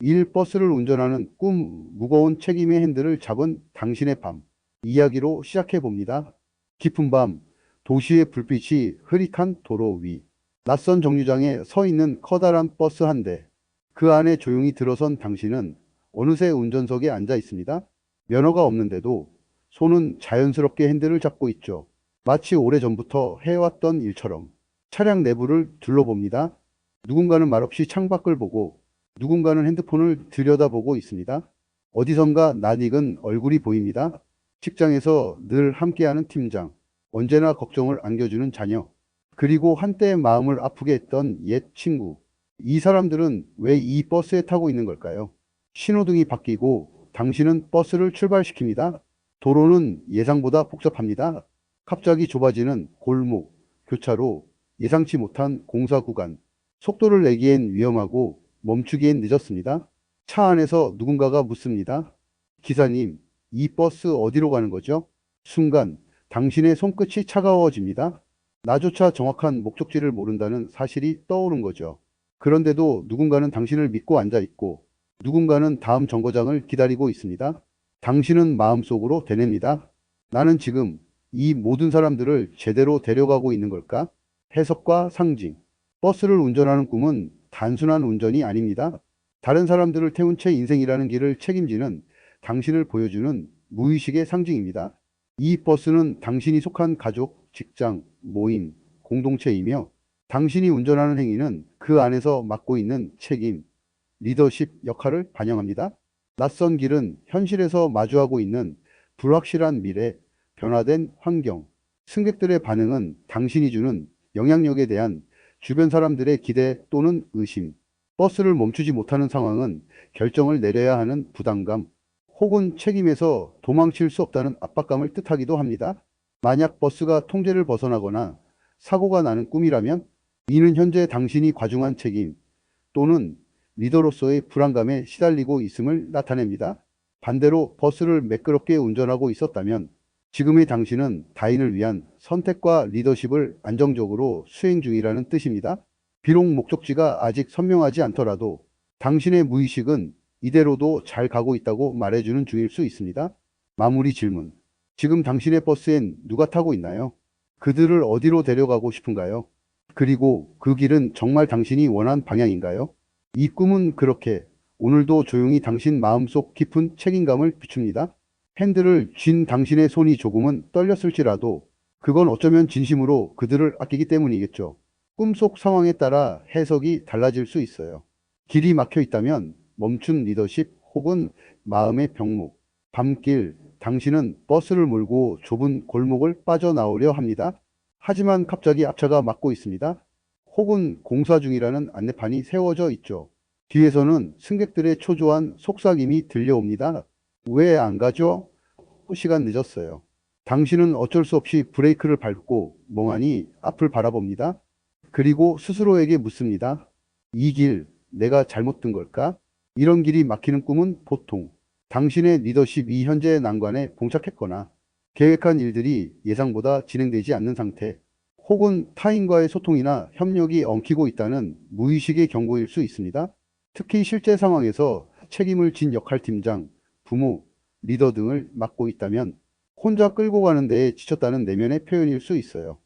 일 버스를 운전하는 꿈 무거운 책임의 핸들을 잡은 당신의 밤 이야기로 시작해 봅니다. 깊은 밤 도시의 불빛이 흐릿한 도로 위 낯선 정류장에 서 있는 커다란 버스 한 대. 그 안에 조용히 들어선 당신은 어느새 운전석에 앉아 있습니다. 면허가 없는데도 손은 자연스럽게 핸들을 잡고 있죠. 마치 오래전부터 해왔던 일처럼 차량 내부를 둘러봅니다. 누군가는 말없이 창밖을 보고 누군가는 핸드폰을 들여다보고 있습니다. 어디선가 낯익은 얼굴이 보입니다. 직장에서 늘 함께하는 팀장, 언제나 걱정을 안겨주는 자녀, 그리고 한때 마음을 아프게 했던 옛 친구. 이 사람들은 왜 이 버스에 타고 있는 걸까요? 신호등이 바뀌고 당신은 버스를 출발시킵니다. 도로는 예상보다 복잡합니다. 갑자기 좁아지는 골목, 교차로, 예상치 못한 공사 구간. 속도를 내기엔 위험하고 멈추기엔 늦었습니다. 차 안에서 누군가가 묻습니다. 기사님, 이 버스 어디로 가는 거죠? 순간 당신의 손끝이 차가워집니다. 나조차 정확한 목적지를 모른다는 사실이 떠오른 거죠. 그런데도 누군가는 당신을 믿고 앉아 있고 누군가는 다음 정거장을 기다리고 있습니다. 당신은 마음속으로 되냅니다. 나는 지금 이 모든 사람들을 제대로 데려가고 있는 걸까? 해석과 상징. 버스를 운전하는 꿈은 단순한 운전이 아닙니다. 다른 사람들을 태운 채 인생이라는 길을 책임지는 당신을 보여주는 무의식의 상징입니다. 이 버스는 당신이 속한 가족, 직장, 모임, 공동체이며 당신이 운전하는 행위는 그 안에서 맡고 있는 책임, 리더십 역할을 반영합니다. 낯선 길은 현실에서 마주하고 있는 불확실한 미래, 변화된 환경, 승객들의 반응은 당신이 주는 영향력에 대한 주변 사람들의 기대 또는 의심, 버스를 멈추지 못하는 상황은 결정을 내려야 하는 부담감, 혹은 책임에서 도망칠 수 없다는 압박감을 뜻하기도 합니다. 만약 버스가 통제를 벗어나거나 사고가 나는 꿈이라면 이는 현재 당신이 과중한 책임 또는 리더로서의 불안감에 시달리고 있음을 나타냅니다. 반대로 버스를 매끄럽게 운전하고 있었다면 지금의 당신은 다인을 위한 선택과 리더십을 안정적으로 수행 중이라는 뜻입니다. 비록 목적지가 아직 선명하지 않더라도 당신의 무의식은 이대로도 잘 가고 있다고 말해주는 중일 수 있습니다. 마무리 질문. 지금 당신의 버스엔 누가 타고 있나요? 그들을 어디로 데려가고 싶은가요? 그리고 그 길은 정말 당신이 원한 방향인가요? 이 꿈은 그렇게 오늘도 조용히 당신 마음속 깊은 책임감을 비춥니다. 핸들을 쥔 당신의 손이 조금은 떨렸을지라도 그건 어쩌면 진심으로 그들을 아끼기 때문이겠죠. 꿈속 상황에 따라 해석이 달라질 수 있어요. 길이 막혀 있다면 멈춘 리더십 혹은 마음의 병목, 밤길, 당신은 버스를 몰고 좁은 골목을 빠져나오려 합니다. 하지만 갑자기 앞차가 막고 있습니다. 혹은 공사 중이라는 안내판이 세워져 있죠. 뒤에서는 승객들의 초조한 속삭임이 들려옵니다. 왜 안 가죠? 시간 늦었어요. 당신은 어쩔 수 없이 브레이크를 밟고 멍하니 앞을 바라봅니다. 그리고 스스로에게 묻습니다. 이 길 내가 잘못 든 걸까? 이런 길이 막히는 꿈은 보통 당신의 리더십 이 현재의 난관에 봉착했거나 계획한 일들이 예상보다 진행되지 않는 상태 혹은 타인과의 소통이나 협력이 엉키고 있다는 무의식의 경고일 수 있습니다. 특히 실제 상황에서 책임을 진 역할 팀장, 부모, 리더 등을 맡고 있다면 혼자 끌고 가는 데에 지쳤다는 내면의 표현일 수 있어요.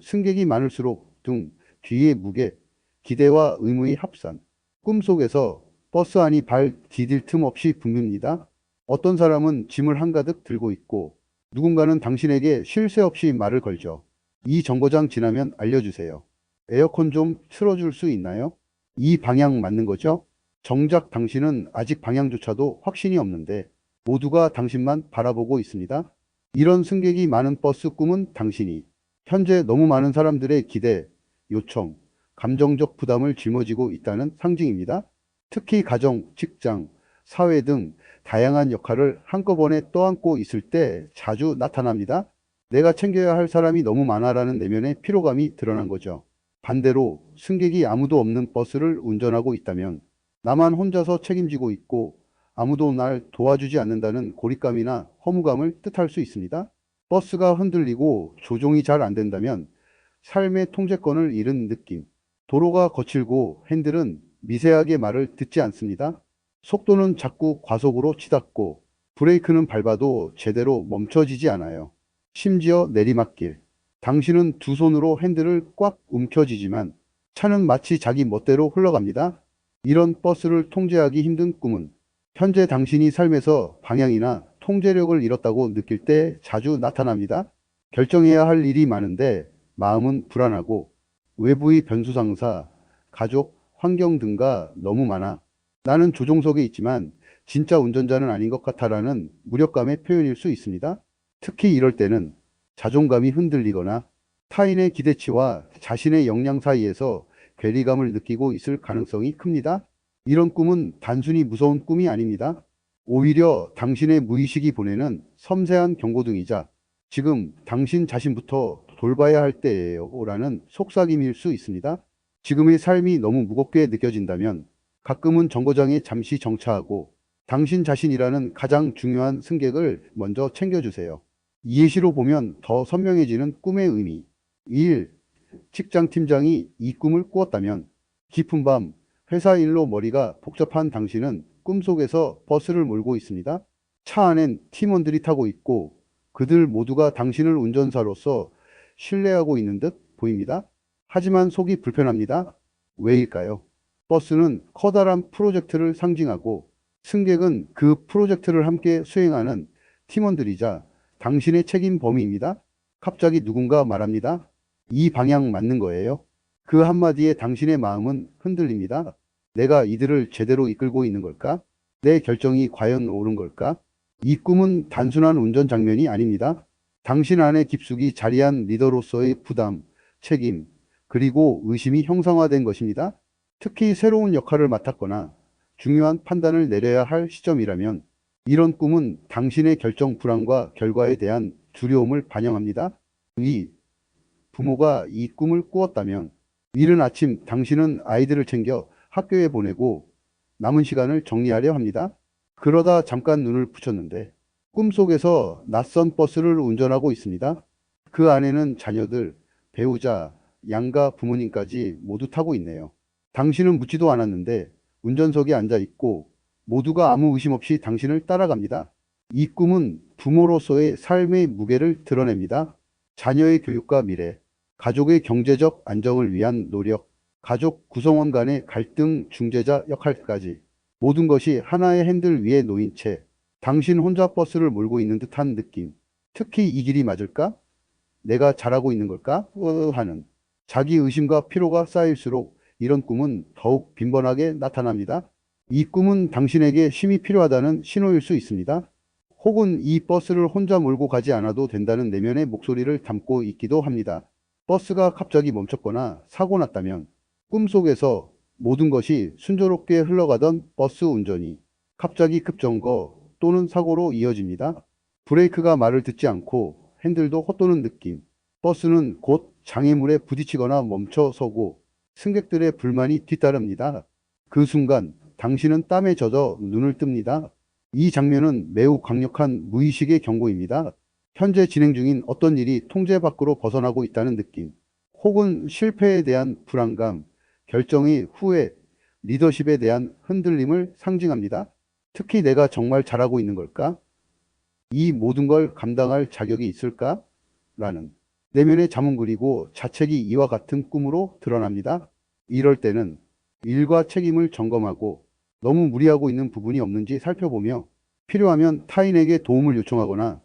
승객이 많을수록 등 뒤의 무게, 기대와 의무의 합산, 꿈속에서 버스 안이 발 디딜 틈 없이 붐빕니다. 어떤 사람은 짐을 한가득 들고 있고 누군가는 당신에게 쉴 새 없이 말을 걸죠. 이 정거장 지나면 알려주세요. 에어컨 좀 틀어줄 수 있나요? 이 방향 맞는 거죠? 정작 당신은 아직 방향조차도 확신이 없는데 모두가 당신만 바라보고 있습니다. 이런 승객이 많은 버스 꿈은 당신이 현재 너무 많은 사람들의 기대, 요청, 감정적 부담을 짊어지고 있다는 상징입니다. 특히 가정, 직장, 사회 등 다양한 역할을 한꺼번에 떠안고 있을 때 자주 나타납니다. 내가 챙겨야 할 사람이 너무 많아라는 내면의 피로감이 드러난 거죠. 반대로 승객이 아무도 없는 버스를 운전하고 있다면 나만 혼자서 책임지고 있고 아무도 날 도와주지 않는다는 고립감이나 허무감을 뜻할 수 있습니다. 버스가 흔들리고 조종이 잘 안 된다면 삶의 통제권을 잃은 느낌. 도로가 거칠고 핸들은 미세하게 말을 듣지 않습니다. 속도는 자꾸 과속으로 치닫고 브레이크는 밟아도 제대로 멈춰지지 않아요. 심지어 내리막길. 당신은 두 손으로 핸들을 꽉 움켜쥐지만 차는 마치 자기 멋대로 흘러갑니다. 이런 버스를 통제하기 힘든 꿈은 현재 당신이 삶에서 방향이나 통제력을 잃었다고 느낄 때 자주 나타납니다. 결정해야 할 일이 많은데 마음은 불안하고 외부의 변수 상사, 가족, 환경 등과 너무 많아. 나는 조종석에 있지만 진짜 운전자는 아닌 것 같아라는 무력감의 표현일 수 있습니다. 특히 이럴 때는 자존감이 흔들리거나 타인의 기대치와 자신의 역량 사이에서 괴리감을 느끼고 있을 가능성이 큽니다. 이런 꿈은 단순히 무서운 꿈이 아닙니다. 오히려 당신의 무의식이 보내는 섬세한 경고등이자 지금 당신 자신부터 돌봐야 할 때예요 라는 속삭임일 수 있습니다. 지금의 삶이 너무 무겁게 느껴진다면 가끔은 정거장에 잠시 정차하고 당신 자신이라는 가장 중요한 승객을 먼저 챙겨주세요. 이 예시로 보면 더 선명해지는 꿈의 의미. 1. 직장 팀장이 이 꿈을 꾸었다면 깊은 밤 회사 일로 머리가 복잡한 당신은 꿈속에서 버스를 몰고 있습니다. 차 안엔 팀원들이 타고 있고 그들 모두가 당신을 운전사로서 신뢰하고 있는 듯 보입니다. 하지만 속이 불편합니다. 왜일까요? 버스는 커다란 프로젝트를 상징하고 승객은 그 프로젝트를 함께 수행하는 팀원들이자 당신의 책임 범위입니다. 갑자기 누군가 말합니다. 이 방향 맞는 거예요. 그 한마디에 당신의 마음은 흔들립니다. 내가 이들을 제대로 이끌고 있는 걸까? 내 결정이 과연 옳은 걸까? 이 꿈은 단순한 운전 장면이 아닙니다. 당신 안에 깊숙이 자리한 리더로서의 부담, 책임, 그리고 의심이 형상화된 것입니다. 특히 새로운 역할을 맡았거나 중요한 판단을 내려야 할 시점이라면 이런 꿈은 당신의 결정 불안과 결과에 대한 두려움을 반영합니다. 이 부모가 이 꿈을 꾸었다면 이른 아침 당신은 아이들을 챙겨 학교에 보내고 남은 시간을 정리하려 합니다. 그러다 잠깐 눈을 붙였는데 꿈속에서 낯선 버스를 운전하고 있습니다. 그 안에는 자녀들, 배우자, 양가 부모님까지 모두 타고 있네요. 당신은 묻지도 않았는데 운전석에 앉아 있고 모두가 아무 의심 없이 당신을 따라갑니다. 이 꿈은 부모로서의 삶의 무게를 드러냅니다. 자녀의 교육과 미래, 가족의 경제적 안정을 위한 노력, 가족 구성원 간의 갈등 중재자 역할까지 모든 것이 하나의 핸들 위에 놓인 채 당신 혼자 버스를 몰고 있는 듯한 느낌. 특히 이 길이 맞을까? 내가 잘하고 있는 걸까? 어, 하는 자기 의심과 피로가 쌓일수록 이런 꿈은 더욱 빈번하게 나타납니다. 이 꿈은 당신에게 힘이 필요하다는 신호일 수 있습니다. 혹은 이 버스를 혼자 몰고 가지 않아도 된다는 내면의 목소리를 담고 있기도 합니다. 버스가 갑자기 멈췄거나 사고 났다면 꿈속에서 모든 것이 순조롭게 흘러가던 버스 운전이 갑자기 급정거 또는 사고로 이어집니다. 브레이크가 말을 듣지 않고 핸들도 헛도는 느낌. 버스는 곧 장애물에 부딪히거나 멈춰서고 승객들의 불만이 뒤따릅니다. 그 순간 당신은 땀에 젖어 눈을 뜹니다. 이 장면은 매우 강력한 무의식의 경고입니다. 현재 진행 중인 어떤 일이 통제 밖으로 벗어나고 있다는 느낌, 혹은 실패에 대한 불안감, 결정의 후회, 리더십에 대한 흔들림을 상징합니다. 특히 내가 정말 잘하고 있는 걸까? 이 모든 걸 감당할 자격이 있을까? 라는 내면의 자문 그리고 자책이 이와 같은 꿈으로 드러납니다. 이럴 때는 일과 책임을 점검하고 너무 무리하고 있는 부분이 없는지 살펴보며 필요하면 타인에게 도움을 요청하거나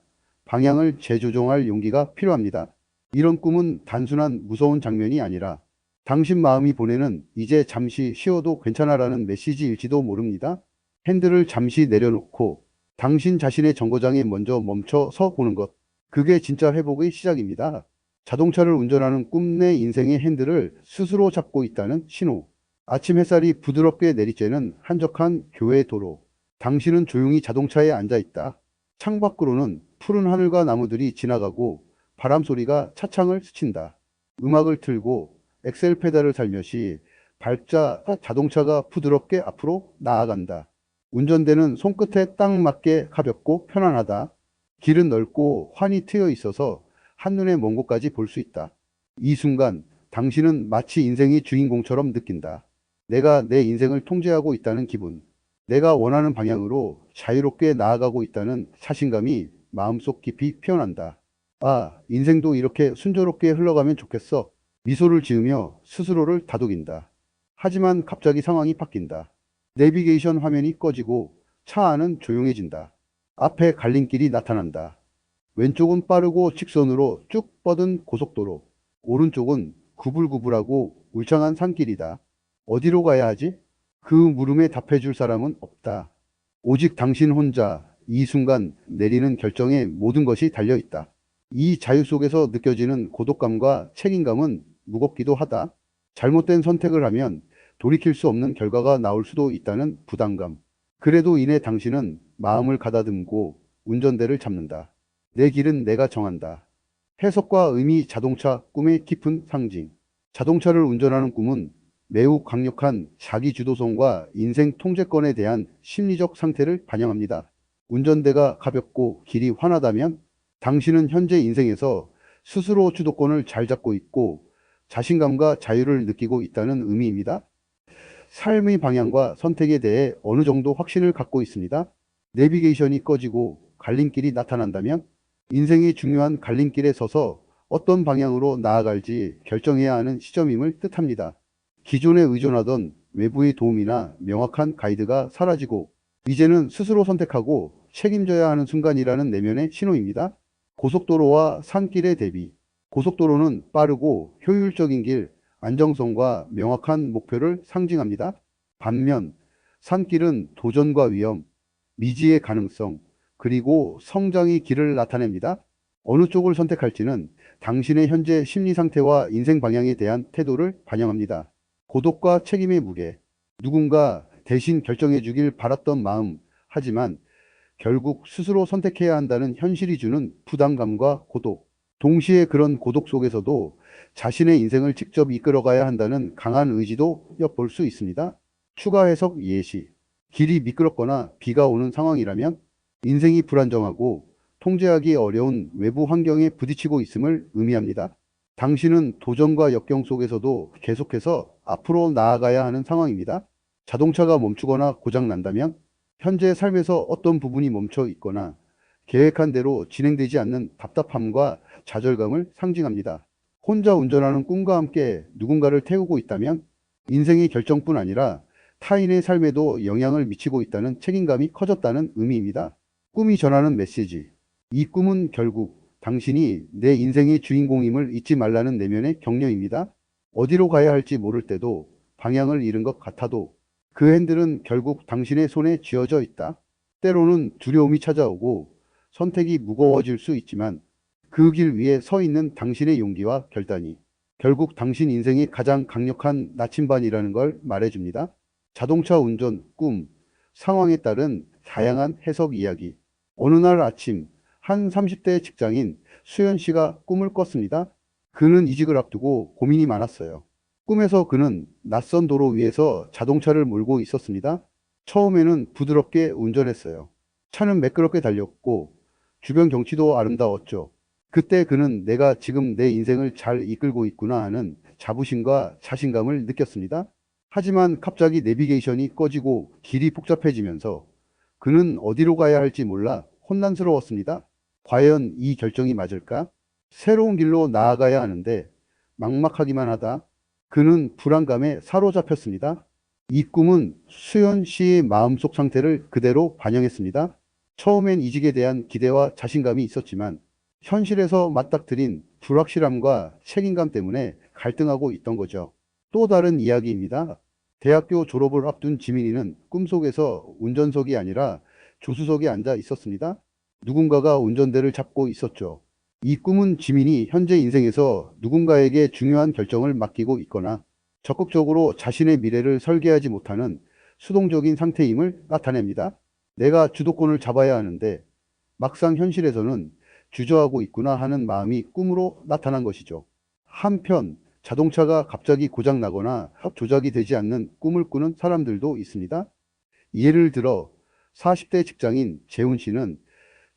방향을 재조정할 용기가 필요합니다. 이런 꿈은 단순한 무서운 장면이 아니라 당신 마음이 보내는 이제 잠시 쉬어도 괜찮아라는 메시지일지도 모릅니다. 핸들을 잠시 내려놓고 당신 자신의 정거장에 먼저 멈춰 서 보는 것. 그게 진짜 회복의 시작입니다. 자동차를 운전하는 꿈내 인생의 핸들을 스스로 잡고 있다는 신호. 아침 햇살이 부드럽게 내리쬐는 한적한 교외 도로. 당신은 조용히 자동차에 앉아 있다. 창밖으로는 푸른 하늘과 나무들이 지나가고 바람 소리가 차창을 스친다. 음악을 틀고 엑셀 페달을 살며시 밟자 자동차가 부드럽게 앞으로 나아간다. 운전대는 손끝에 딱 맞게 가볍고 편안하다. 길은 넓고 환히 트여 있어서 한눈에 먼 곳까지 볼 수 있다. 이 순간 당신은 마치 인생의 주인공처럼 느낀다. 내가 내 인생을 통제하고 있다는 기분. 내가 원하는 방향으로 자유롭게 나아가고 있다는 자신감이 마음속 깊이 피어난다. 아, 인생도 이렇게 순조롭게 흘러가면 좋겠어. 미소를 지으며 스스로를 다독인다. 하지만 갑자기 상황이 바뀐다. 내비게이션 화면이 꺼지고 차 안은 조용해진다. 앞에 갈림길이 나타난다. 왼쪽은 빠르고 직선으로 쭉 뻗은 고속도로, 오른쪽은 구불구불하고 울창한 산길이다. 어디로 가야 하지? 그 물음에 답해줄 사람은 없다. 오직 당신 혼자 이 순간 내리는 결정에 모든 것이 달려있다. 이 자유 속에서 느껴지는 고독감과 책임감은 무겁기도 하다. 잘못된 선택을 하면 돌이킬 수 없는 결과가 나올 수도 있다는 부담감. 그래도 이내 당신은 마음을 가다듬고 운전대를 잡는다. 내 길은 내가 정한다. 해석과 의미 자동차 꿈의 깊은 상징. 자동차를 운전하는 꿈은 매우 강력한 자기 주도성과 인생 통제권에 대한 심리적 상태를 반영합니다. 운전대가 가볍고 길이 환하다면 당신은 현재 인생에서 스스로 주도권을 잘 잡고 있고 자신감과 자유를 느끼고 있다는 의미입니다. 삶의 방향과 선택에 대해 어느 정도 확신을 갖고 있습니다. 내비게이션이 꺼지고 갈림길이 나타난다면 인생의 중요한 갈림길에 서서 어떤 방향으로 나아갈지 결정해야 하는 시점임을 뜻합니다. 기존에 의존하던 외부의 도움이나 명확한 가이드가 사라지고 이제는 스스로 선택하고 책임져야 하는 순간이라는 내면의 신호입니다. 고속도로와 산길의 대비. 고속도로는 빠르고 효율적인 길, 안정성과 명확한 목표를 상징합니다. 반면 산길은 도전과 위험, 미지의 가능성, 그리고 성장의 길을 나타냅니다. 어느 쪽을 선택할지는 당신의 현재 심리 상태와 인생 방향에 대한 태도를 반영합니다. 고독과 책임의 무게. 누군가 대신 결정해 주길 바랐던 마음. 하지만 결국 스스로 선택해야 한다는 현실이 주는 부담감과 고독. 동시에 그런 고독 속에서도 자신의 인생을 직접 이끌어가야 한다는 강한 의지도 엿볼 수 있습니다. 추가 해석 예시. 길이 미끄럽거나 비가 오는 상황이라면 인생이 불안정하고 통제하기 어려운 외부 환경에 부딪히고 있음을 의미합니다. 당신은 도전과 역경 속에서도 계속해서 앞으로 나아가야 하는 상황입니다. 자동차가 멈추거나 고장난다면 현재 삶에서 어떤 부분이 멈춰 있거나 계획한 대로 진행되지 않는 답답함과 좌절감을 상징합니다. 혼자 운전하는 꿈과 함께 누군가를 태우고 있다면 인생의 결정뿐 아니라 타인의 삶에도 영향을 미치고 있다는 책임감이 커졌다는 의미입니다. 꿈이 전하는 메시지. 이 꿈은 결국 당신이 내 인생의 주인공임을 잊지 말라는 내면의 격려입니다. 어디로 가야 할지 모를 때도 방향을 잃은 것 같아도 그 핸들은 결국 당신의 손에 쥐어져 있다. 때로는 두려움이 찾아오고 선택이 무거워질 수 있지만 그 길 위에 서 있는 당신의 용기와 결단이 결국 당신 인생의 가장 강력한 나침반이라는 걸 말해줍니다. 자동차 운전, 꿈, 상황에 따른 다양한 해석 이야기. 어느 날 아침 한 30대 직장인 수현 씨가 꿈을 꿨습니다. 그는 이직을 앞두고 고민이 많았어요. 꿈에서 그는 낯선 도로 위에서 자동차를 몰고 있었습니다. 처음에는 부드럽게 운전했어요. 차는 매끄럽게 달렸고 주변 경치도 아름다웠죠. 그때 그는 내가 지금 내 인생을 잘 이끌고 있구나 하는 자부심과 자신감을 느꼈습니다. 하지만 갑자기 내비게이션이 꺼지고 길이 복잡해지면서 그는 어디로 가야 할지 몰라 혼란스러웠습니다. 과연 이 결정이 맞을까? 새로운 길로 나아가야 하는데 막막하기만 하다. 그는 불안감에 사로잡혔습니다. 이 꿈은 수연 씨의 마음속 상태를 그대로 반영했습니다. 처음엔 이직에 대한 기대와 자신감이 있었지만 현실에서 맞닥뜨린 불확실함과 책임감 때문에 갈등하고 있던 거죠. 또 다른 이야기입니다. 대학교 졸업을 앞둔 지민이는 꿈속에서 운전석이 아니라 조수석에 앉아 있었습니다. 누군가가 운전대를 잡고 있었죠. 이 꿈은 지민이 현재 인생에서 누군가에게 중요한 결정을 맡기고 있거나 적극적으로 자신의 미래를 설계하지 못하는 수동적인 상태임을 나타냅니다. 내가 주도권을 잡아야 하는데 막상 현실에서는 주저하고 있구나 하는 마음이 꿈으로 나타난 것이죠. 한편 자동차가 갑자기 고장 나거나 조작이 되지 않는 꿈을 꾸는 사람들도 있습니다. 예를 들어 40대 직장인 재훈 씨는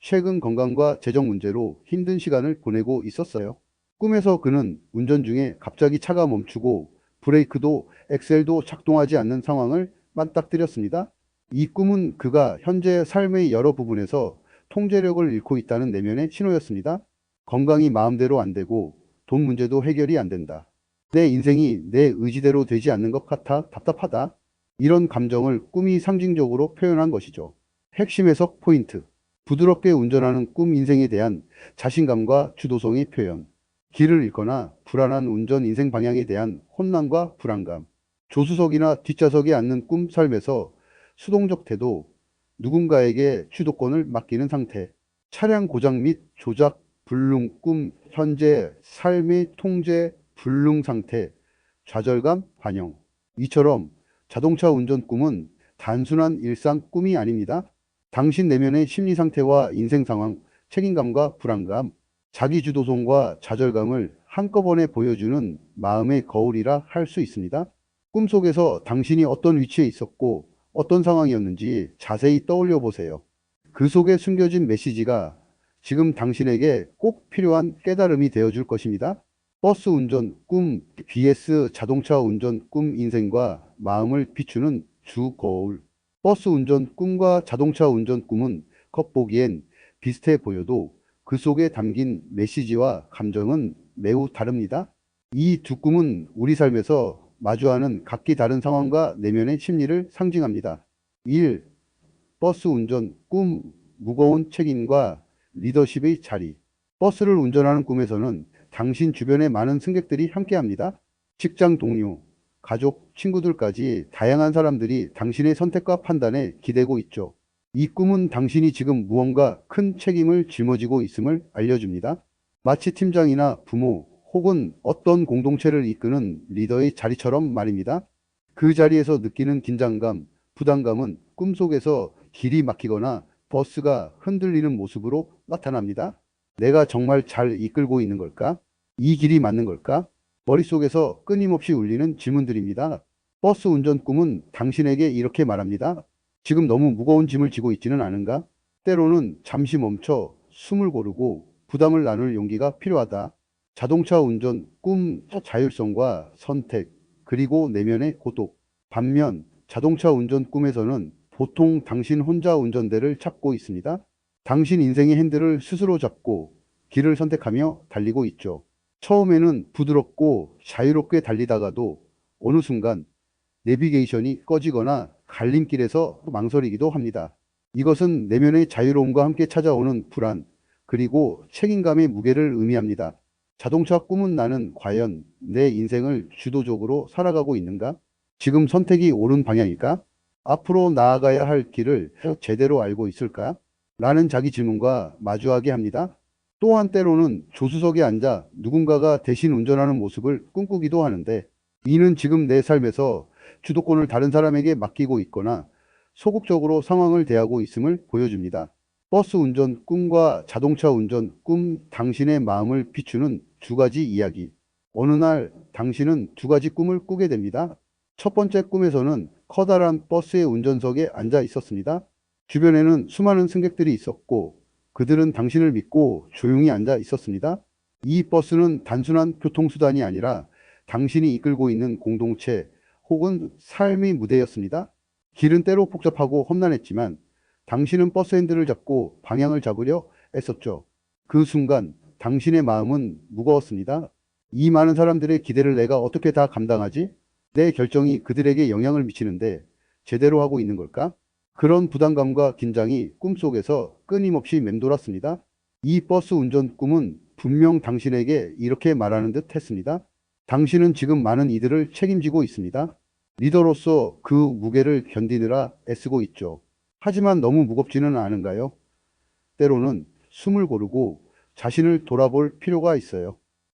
최근 건강과 재정 문제로 힘든 시간을 보내고 있었어요. 꿈에서 그는 운전 중에 갑자기 차가 멈추고 브레이크도 엑셀도 작동하지 않는 상황을 맞닥뜨렸습니다. 이 꿈은 그가 현재 삶의 여러 부분에서 통제력을 잃고 있다는 내면의 신호였습니다. 건강이 마음대로 안 되고 돈 문제도 해결이 안 된다. 내 인생이 내 의지대로 되지 않는 것 같아 답답하다. 이런 감정을 꿈이 상징적으로 표현한 것이죠. 핵심 해석 포인트. 부드럽게 운전하는 꿈 인생에 대한 자신감과 주도성의 표현. 길을 잃거나 불안한 운전 인생 방향에 대한 혼란과 불안감. 조수석이나 뒷좌석에 앉는 꿈 삶에서 수동적 태도, 누군가에게 주도권을 맡기는 상태, 차량 고장 및 조작, 불능, 꿈, 현재, 삶의 통제, 불능 상태, 좌절감, 반영. 이처럼 자동차 운전 꿈은 단순한 일상 꿈이 아닙니다. 당신 내면의 심리 상태와 인생 상황, 책임감과 불안감, 자기주도성과 좌절감을 한꺼번에 보여주는 마음의 거울이라 할 수 있습니다. 꿈속에서 당신이 어떤 위치에 있었고 어떤 상황이었는지 자세히 떠올려 보세요. 그 속에 숨겨진 메시지가 지금 당신에게 꼭 필요한 깨달음이 되어줄 것입니다. 버스 운전 꿈 vs 자동차 운전 꿈 인생과 마음을 비추는 주 거울. 버스 운전 꿈과 자동차 운전 꿈은 겉보기엔 비슷해 보여도 그 속에 담긴 메시지와 감정은 매우 다릅니다. 이 두 꿈은 우리 삶에서 마주하는 각기 다른 상황과 내면의 심리를 상징합니다. 1. 버스 운전 꿈 무거운 책임과 리더십의 자리. 버스를 운전하는 꿈에서는 당신 주변에 많은 승객들이 함께합니다. 직장 동료, 가족, 친구들까지 다양한 사람들이 당신의 선택과 판단에 기대고 있죠. 이 꿈은 당신이 지금 무언가 큰 책임을 짊어지고 있음을 알려줍니다. 마치 팀장이나 부모 혹은 어떤 공동체를 이끄는 리더의 자리처럼 말입니다. 그 자리에서 느끼는 긴장감, 부담감은 꿈속에서 길이 막히거나 버스가 흔들리는 모습으로 나타납니다. 내가 정말 잘 이끌고 있는 걸까? 이 길이 맞는 걸까? 머릿속에서 끊임없이 울리는 질문들입니다. 버스 운전 꿈은 당신에게 이렇게 말합니다. 지금 너무 무거운 짐을 지고 있지는 않은가? 때로는 잠시 멈춰 숨을 고르고 부담을 나눌 용기가 필요하다. 자동차 운전 꿈 자율성과 선택 그리고 내면의 고독. 반면 자동차 운전 꿈에서는 보통 당신 혼자 운전대를 잡고 있습니다. 당신 인생의 핸들을 스스로 잡고 길을 선택하며 달리고 있죠. 처음에는 부드럽고 자유롭게 달리다가도 어느 순간 내비게이션이 꺼지거나 갈림길에서 망설이기도 합니다. 이것은 내면의 자유로움과 함께 찾아오는 불안, 그리고 책임감의 무게를 의미합니다. 자동차 꿈은 나는 과연 내 인생을 주도적으로 살아가고 있는가? 지금 선택이 옳은 방향일까? 앞으로 나아가야 할 길을 제대로 알고 있을까? 라는 자기 질문과 마주하게 합니다. 또 한 때로는 조수석에 앉아 누군가가 대신 운전하는 모습을 꿈꾸기도 하는데 이는 지금 내 삶에서 주도권을 다른 사람에게 맡기고 있거나 소극적으로 상황을 대하고 있음을 보여줍니다. 버스 운전 꿈과 자동차 운전 꿈 당신의 마음을 비추는 두 가지 이야기. 어느 날 당신은 두 가지 꿈을 꾸게 됩니다. 첫 번째 꿈에서는 커다란 버스의 운전석에 앉아 있었습니다. 주변에는 수많은 승객들이 있었고 그들은 당신을 믿고 조용히 앉아 있었습니다. 이 버스는 단순한 교통수단이 아니라 당신이 이끌고 있는 공동체 혹은 삶의 무대였습니다. 길은 때로 복잡하고 험난했지만 당신은 버스 핸들을 잡고 방향을 잡으려 애썼죠. 그 순간 당신의 마음은 무거웠습니다. 이 많은 사람들의 기대를 내가 어떻게 다 감당하지? 내 결정이 그들에게 영향을 미치는데 제대로 하고 있는 걸까? 그런 부담감과 긴장이 꿈속에서 끊임없이 맴돌았습니다. 이 버스 운전 꿈은 분명 당신에게 이렇게 말하는 듯 했습니다. 당신은 지금 많은 이들을 책임지고 있습니다. 리더로서 그 무게를 견디느라 애쓰고 있죠. 하지만 너무 무겁지는 않은가요? 때로는 숨을 고르고 자신을 돌아볼 필요가 있어요.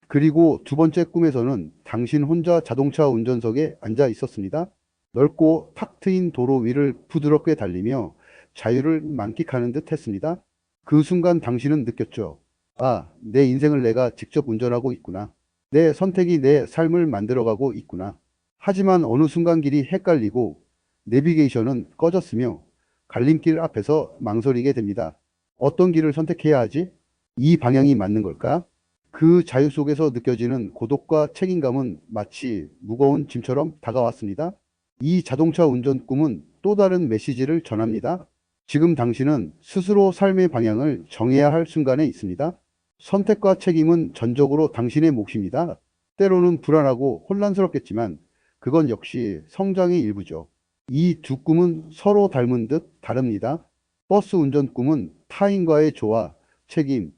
그리고 두 번째 꿈에서는 당신 혼자 자동차 운전석에 앉아 있었습니다. 넓고 탁 트인 도로 위를 부드럽게 달리며 자유를 만끽하는 듯 했습니다. 그 순간 당신은 느꼈죠. 아, 내 인생을 내가 직접 운전하고 있구나. 내 선택이 내 삶을 만들어가고 있구나. 하지만 어느 순간 길이 헷갈리고 내비게이션은 꺼졌으며 갈림길 앞에서 망설이게 됩니다. 어떤 길을 선택해야 하지? 이 방향이 맞는 걸까? 그 자유 속에서 느껴지는 고독과 책임감은 마치 무거운 짐처럼 다가왔습니다. 이 자동차 운전 꿈은 또 다른 메시지를 전합니다. 지금 당신은 스스로 삶의 방향을 정해야 할 순간에 있습니다. 선택과 책임은 전적으로 당신의 몫입니다. 때로는 불안하고 혼란스럽겠지만 그건 역시 성장의 일부죠. 이 두 꿈은 서로 닮은 듯 다릅니다. 버스 운전 꿈은 타인과의 조화, 책임,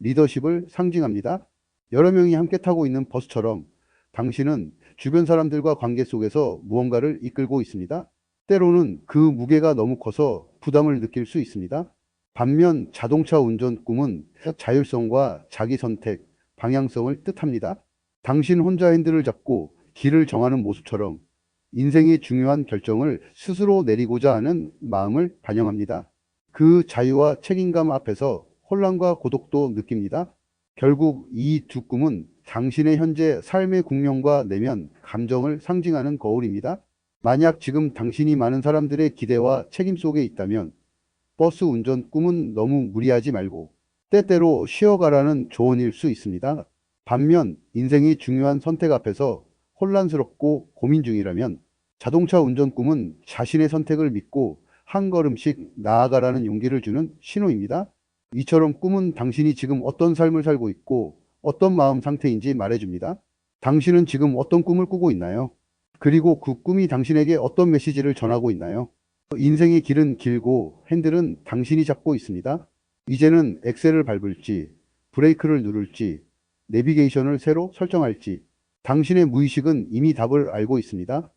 리더십을 상징합니다. 여러 명이 함께 타고 있는 버스처럼 당신은 주변 사람들과 관계 속에서 무언가를 이끌고 있습니다. 때로는 그 무게가 너무 커서 부담을 느낄 수 있습니다. 반면 자동차 운전 꿈은 자율성과 자기 선택, 방향성을 뜻합니다. 당신 혼자 핸들을 잡고 길을 정하는 모습처럼 인생의 중요한 결정을 스스로 내리고자 하는 마음을 반영합니다. 그 자유와 책임감 앞에서 혼란과 고독도 느낍니다. 결국 이 두 꿈은 당신의 현재 삶의 국면과 내면, 감정을 상징하는 거울입니다. 만약 지금 당신이 많은 사람들의 기대와 책임 속에 있다면 버스 운전 꿈은 너무 무리하지 말고 때때로 쉬어가라는 조언일 수 있습니다. 반면 인생의 중요한 선택 앞에서 혼란스럽고 고민 중이라면 자동차 운전 꿈은 자신의 선택을 믿고 한 걸음씩 나아가라는 용기를 주는 신호입니다. 이처럼 꿈은 당신이 지금 어떤 삶을 살고 있고 어떤 마음 상태인지 말해줍니다. 당신은 지금 어떤 꿈을 꾸고 있나요? 그리고 그 꿈이 당신에게 어떤 메시지를 전하고 있나요? 인생의 길은 길고 핸들은 당신이 잡고 있습니다. 이제는 엑셀을 밟을지, 브레이크를 누를지, 내비게이션을 새로 설정할지, 당신의 무의식은 이미 답을 알고 있습니다.